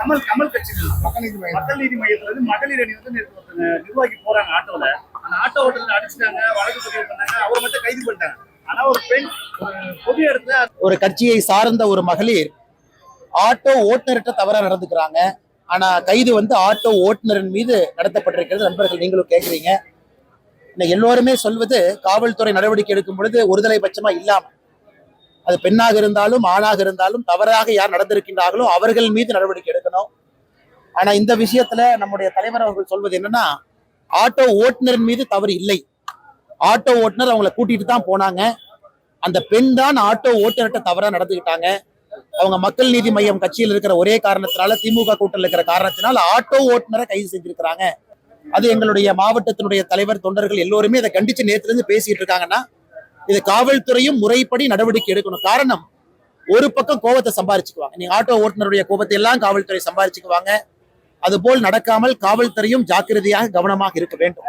கமல் கமல் கட்சி மக்கள் நீதி மையம். மக்கள் நீதி மையத்துல இருந்து மகளிர் அணி வந்து நிர்வாகி போறாங்க ஆட்டோல. அந்த ஆட்டோ ஓட்டுநர் அடிச்சிட்டாங்க வழக்கு பதிவு பண்ணாங்க அவரை மட்டும் கைது பண்ணிட்டாங்க. ஆனா ஒரு பெண் ஒரு பொது இடத்துல ஒரு கட்சியை சார்ந்த ஒரு மகளிர் ஆட்டோ ஓட்டுநர்கிட்ட தவறா நடந்துக்கிறாங்க. ஆனா கைது வந்து ஆட்டோ ஓட்டுநரின் மீது நடத்தப்பட்டிருக்கிறது. நண்பர்கள் நீங்களும் கேட்குறீங்க எல்லோருமே சொல்வது காவல்துறை நடவடிக்கை எடுக்கும் பொழுது ஒருதலை பட்சமா இல்லாம அது பெண்ணாக இருந்தாலும் ஆணாக இருந்தாலும் தவறாக யார் நடந்திருக்கின்றார்களோ அவர்கள் மீது நடவடிக்கை எடுக்கணும். ஆனா இந்த விஷயத்துல நம்முடைய தலைவர் அவர்கள் சொல்வது என்னன்னா ஆட்டோ ஓட்டுநரின் மீது தவறு இல்லை. ஆட்டோ ஓட்டுநர் அவங்களை கூட்டிட்டு தான் போனாங்க. அந்த பெண் தான் ஆட்டோ ஓட்டுநர்கிட்ட தவறா நடந்துக்கிட்டாங்க அவங்க மக்கள் நீதி மையம் கட்சியில் இருக்கிற ஒரே காரணத்தினால திமுக கூட்டத்தில் இருக்கிற காரணத்தினால ஆட்டோ ஓட்டுநரை கைது செஞ்சிருக்கிறாங்க. அது எங்களுடைய மாவட்டத்தினுடைய தலைவர் தொண்டர்கள் எல்லோருமே இதை கண்டிச்சு நேத்துல இருந்து பேசிட்டு இருக்காங்கன்னா இது காவல்துறையும் முறைப்படி நடவடிக்கை எடுக்கணும். காரணம் ஒரு பக்கம் கோபத்தை சம்பாரிச்சுக்குவாங்க. நீங்க ஆட்டோ ஓட்டுநருடைய கோபத்தை எல்லாம் காவல்துறை சம்பாரிச்சுக்குவாங்க. அதுபோல் நடக்காமல் காவல்துறையும் ஜாக்கிரதையாக கவனமாக இருக்க வேண்டும்.